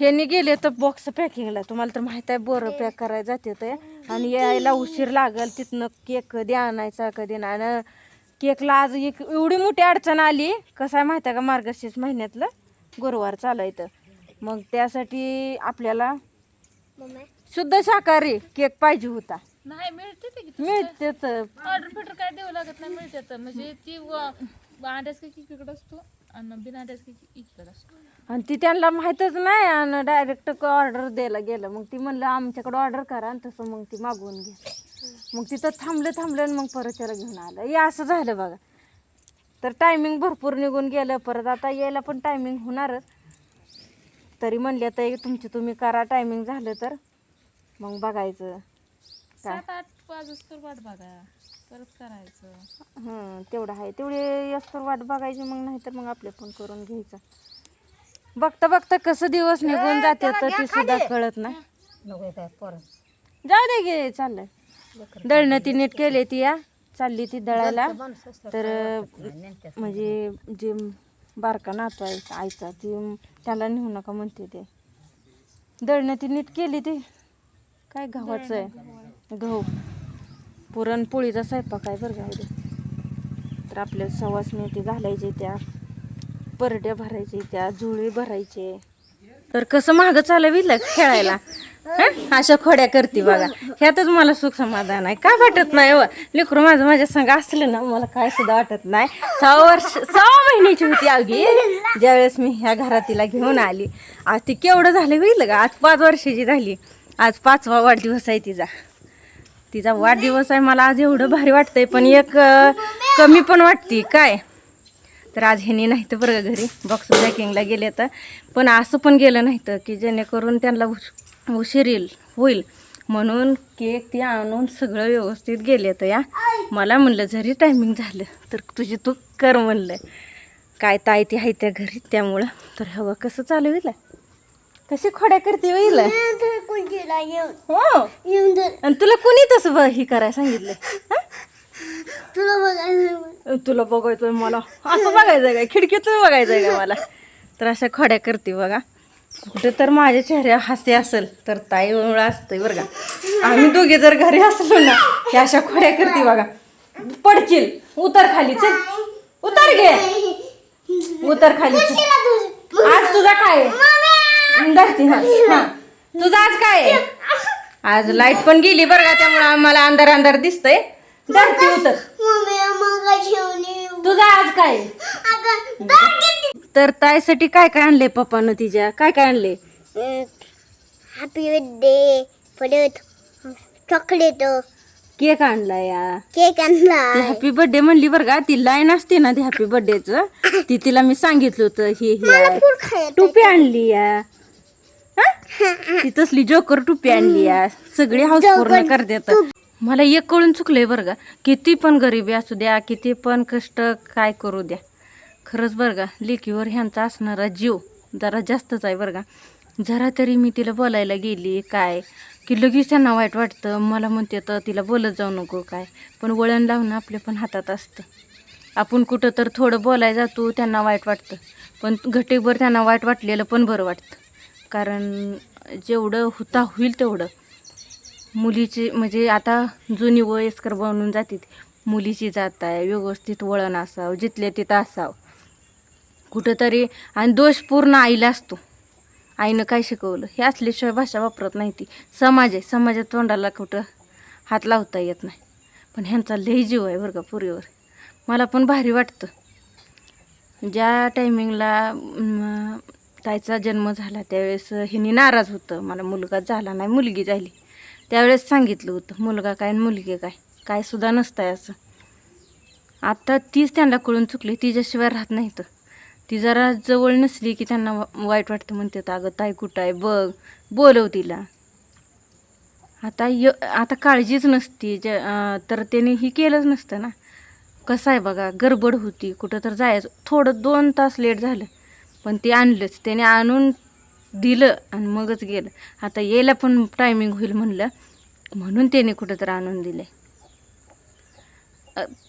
ह्यांनी गेले तर बॉक्स पॅकिंगला तुम्हाला तर माहीत आहे बोरं पॅक करायला जाते ते. आणि यायला उशीर लागल तिथनं केक कधी आणायचा कधी नाही. आणि केकला आज एक एवढी मोठी अडचण आली कसं आहे माहिती आहे का मार्गशीर्ष महिन्यातलं गुरुवार चालायचं मग त्यासाठी आपल्याला शुद्ध शाकाहारी केक पाहिजे होता. नाही मिळते ऑर्डर फिटर काय द्यावं लागत नाही मिळते म्हणजे ती व- अंड्याच केक इकडे असतो? आणि बिना अंड्याच केक इकडे असतो आणि ती त्यांना माहीतच नाही आणि डायरेक्ट ऑर्डर द्यायला गेलं. मग ती म्हणलं आमच्याकडे ऑर्डर करा आणि तसं मग ती मागवून घे. मग तिथं थांबलं थांबलं आणि मग परत त्याला घेऊन आलं. हे असं झालं बघा. तर टायमिंग भरपूर निघून गेलं. परत आता यायला पण टायमिंग होणारच. तरी म्हणले तर तुमची तुम्ही करा टायमिंग झालं तर. मग बघायचं. काय? सात आठ वाजूस तर वाट बघा. परत करायचं. हं तेवढं आहे. तेवढे तर वाट बघायची मग नाही तर मग आपले पण करून घ्यायचं. बघता बघता कसं दिवस निघून जाते तर ते सुद्धा कळत नाही. जाऊ दे गे चाललंय. दळणं ती नीट केली ती या. चालली ती दळायला. तर म्हणजे जे बारका नातू आहे आईचा ती त्याला नेऊ नका म्हणते ते. दळणं ती नीट केली ती. काय गव्हाचं आहे? गहू. पुरणपोळीचा स्वयंपाक आहे बरं का तर आपल्या सवासने ते घालायचे त्या परड्या भरायचे त्या जुळी भरायचे. तर कसं मागं चालविलं खेळायला. अशा खोड्या करते बघा. ह्यातच मला सुख समाधान आहे. काय वाटत नाही हो? व लेकरू माझं माझ्या संग असलं ना मला काय सुद्धा वाटत नाही. सहा वर्ष सहा महिन्याची होती अगदी. ज्यावेळेस मी ह्या घरातीला तिला घेऊन आली. आज ती केवढं झालं होईल का? आज पाच वर्षाची झाली. आज पाचवा वाढदिवस आहे तिचा. तिचा वाढदिवस आहे मला आज एवढं भारी वाटतंय पण एक कमी पण वाटते. काय? तर आज ह्यानी नाही तर बरं घरी. बॉक्स पॅकिंगला गेले तर. पण असं पण गेलं नाही तर की जेणेकरून त्यांना उशीर येईल होईल. म्हणून केक ते आणून सगळं व्यवस्थित गेले तर या. मला म्हणलं जरी टायमिंग झालं तर तुझी तू कर म्हणलं. काय ताय ती आहे त्या घरी त्यामुळं. तर हवं कसं चालू होईल? कशी खोड्या करते होईल? हो. आणि तुला कोणी तसं ब- हे करायला सांगितलं? तुला बघायचंय मला. असं बघायचंय का? खिडकीतून बघायचंय का मला? तर अशा खोड्या करते बघा. कुठं तर माझ्या चेहऱ्यावर हास्य असेल तर ताई वेळा असतंय बरं का. आम्ही दोघे जर घरी असलो ना हे अशा खोड्या करते बघा. पडशील. उतर खाली चल. उतर घे उतर खाली चल. आज तुझा काय आहे? धरती हा. हा. तुझा आज काय आहे? आज लाइट पण गेली बरं का त्यामुळे आम्हाला अंधार अंधार दिसतंय. धरती उतर. तुझा आज काय आहे? तर ताईसाठी काय काय आणले पप्पानं तिच्या? काय काय आणले? हॅपी बर्थडे परत चॉकलेट केक आणला या. केक ती आणला हॅपी बर्थडे म्हणली बरं का ती लाईन असते ना ती हॅपी बर्थडेच ती तिला मी सांगितलं होतं हे हे आहे. फूल खायचं टोपी आणली या? ती तसली जोकर टोपी आणली या सगळी हाऊस पूर्ण करतात मला एक कळून चुकलंय बरं का. किती पण गरिबी असू द्या किती पण कष्ट काय करू द्या. खरंच बरं का लेकीवर ह्यांचा असणारा जीव जरा जास्तच आहे बरं का. जरा तरी मी तिला बोलायला गेली काय? की लगेच त्यांना वाईट वाटतं. मला म्हणते तर तिला बोलत जाऊ नको काय? पण वळण लावणं आपल्या पण हातात असतं. आपण कुठं तर थोडं बोलायला जातो त्यांना वाईट वाटतं. पण घटीभर त्यांना वाईट वाटलेलं पण बरं वाटतं. कारण जेवढं होता होईल तेवढं. मुलीची म्हणजे आता जुनी वयस्कर बनून जाते मुलीची जात आहे व्यवस्थित वळण असावं जिथल्या तिथं असावं. कुठंतरी आणि दोष पूर्ण आईला असतो. आईनं काय शिकवलं? हे असल्याशिवाय भाषा वापरत नाही ती. समाज आहे समाजात तोंडाला कुठं हात लावता येत नाही. पण ह्यांचा लय जीव आहे बरं का पुरीवर. मला पण भारी वाटतं. ज्या टायमिंगला ताईचा जन्म झाला त्यावेळेस हिनी नाराज होतं. मला मुलगा झाला नाही मुलगी झाली. त्यावेळेस सांगितलं होतं मुलगा काय मुलगी काय? काय सुद्धा नसतं आहे असं. आता तीच त्यांना कळून चुकली तिच्याशिवाय राहत नाही तर ती जरा जवळ नसली की त्यांना वाईट वाटतं म्हणते अगं ताई कुठं आहे? बघ बोलव तिला. आता य आता काळजीच नसती ज तर त्याने ही केलंच नसतं ना. कसं आहे बघा गडबड होती कुठं तर जायचं. थोडं दोन तास लेट झालं. पण ते आणलंच. त्याने आणून दिलं आणि मगच गेलं. आता यायला पण टायमिंग होईल म्हणलं. म्हणून त्याने कुठं तर आणून दिलं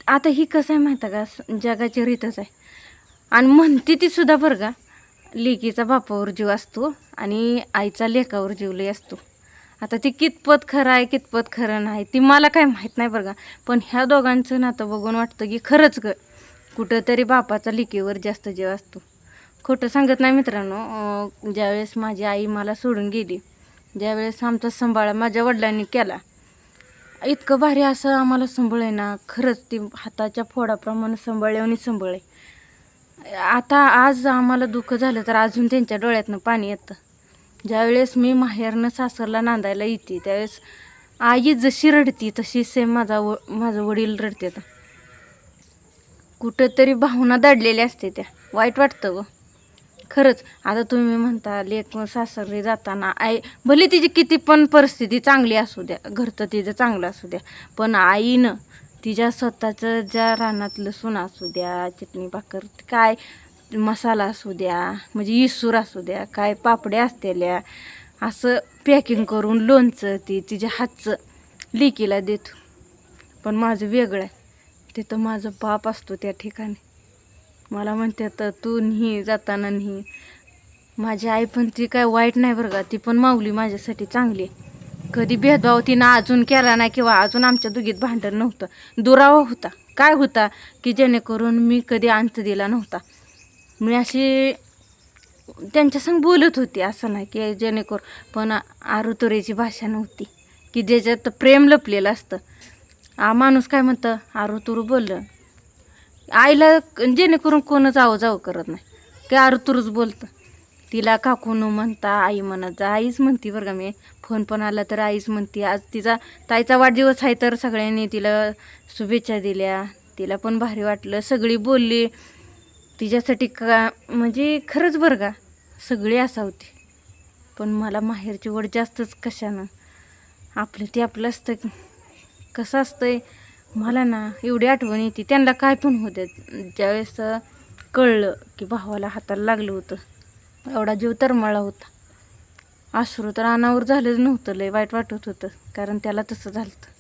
आता ही कसं आहे माहिती आहे का? जगाची रीतच आहे. आणि म्हणते ती सुद्धा बरं का? लेकीचा बापावर जीव असतो आणि आईचा लेकावर जीवलय असतो. आता ती कितपत खरं आहे कितपत खरं नाही ती मला काय माहीत नाही बरं का? पण ह्या दोघांचं नातं बघून वाटतं की खरंच ग कुठंतरी बापाचा लेकीवर जास्त जीव असतो. खोटं सांगत नाही मित्रांनो. ज्यावेळेस माझी आई मला सोडून गेली ज्यावेळेस आमचा सांभाळ माझ्या वडिलांनी केला इतकं भारी असं आम्हाला संभळ आहे ना. खरंच ती हाताच्या फोडाप्रमाणे संभळले आणि आहे आता आज आम्हाला दुःख झालं तर अजून त्यांच्या डोळ्यातनं पाणी येतं. ज्यावेळेस मी माहेरनं सासरला नांदायला येते त्यावेळेस आई जशी रडती तशी सेम माझा व माझं वडील रडतात. कुठंतरी भावना दडलेल्या असते त्या. वाईट वाटतं गं. खरंच आता तुम्ही म्हणता लेक सासरी जाताना आई भले तिची किती पण परिस्थिती चांगली असू द्या घरचं तिचं चांगलं असू द्या पण आईनं तिच्या स्वतःचं ज्या रानातलं लसूण असू द्या चटणी भाकर काय मसाला असू द्या म्हणजे इसूर असू द्या काय पापड्या असतेल्या असं पॅकिंग करून लोणचं ती तिच्या हातचं लिकीला देतो. पण माझं वेगळं आहे. तिथं माझं बाप असतो त्या ठिकाणी. मला म्हणतात तू नाही जाताना नाही. माझी आई पण ती काय वाईट नाही बरं का ती पण माऊली माझ्यासाठी चांगली आहे. कधी भेदभाव तिनं अजून केला नाही किंवा अजून आमच्या दुगीत भांडण नव्हतं. दुरावा होता. काय होता की जेणेकरून मी कधी अंत दिला नव्हता. मी अशी त्यांच्यासंग बोलत होती असं नाही की जेणेकरून पण आरुतुरेची भाषा नव्हती. की ज्याच्यात प्रेम लपलेलं असतं. आ माणूस काय म्हणतं आरुतुरू बोललं. आईला जेणेकरून कोणच आव जाऊ करत नाही. की आरुतुरूच बोलतं. तिला काकून म्हणता आई म्हणत जा आईच म्हणती बरं का मी. फोन पण आला तर आईच म्हणती आज तिचा ताईचा वाढदिवस आहे तर सगळ्यांनी तिला शुभेच्छा दिल्या. तिला पण भारी वाटलं. सगळी बोलली तिच्यासाठी का म्हणजे खरंच बरं का सगळी असा होती पण मला माहेरची वड जास्तच कशानं. आपलं ते आपलं असतं कसं कसं असतंय? मला ना एवढी आठवण येते. त्यांना काय पण होते ज्यावेळेस कळलं की भावाला हाताला लागलं होतं. एवढा जीव तरमळला होता. आश्रू तर अनावर झालंच नव्हतं. लय वाईट वाटत होतं. कारण त्याला तसं झालं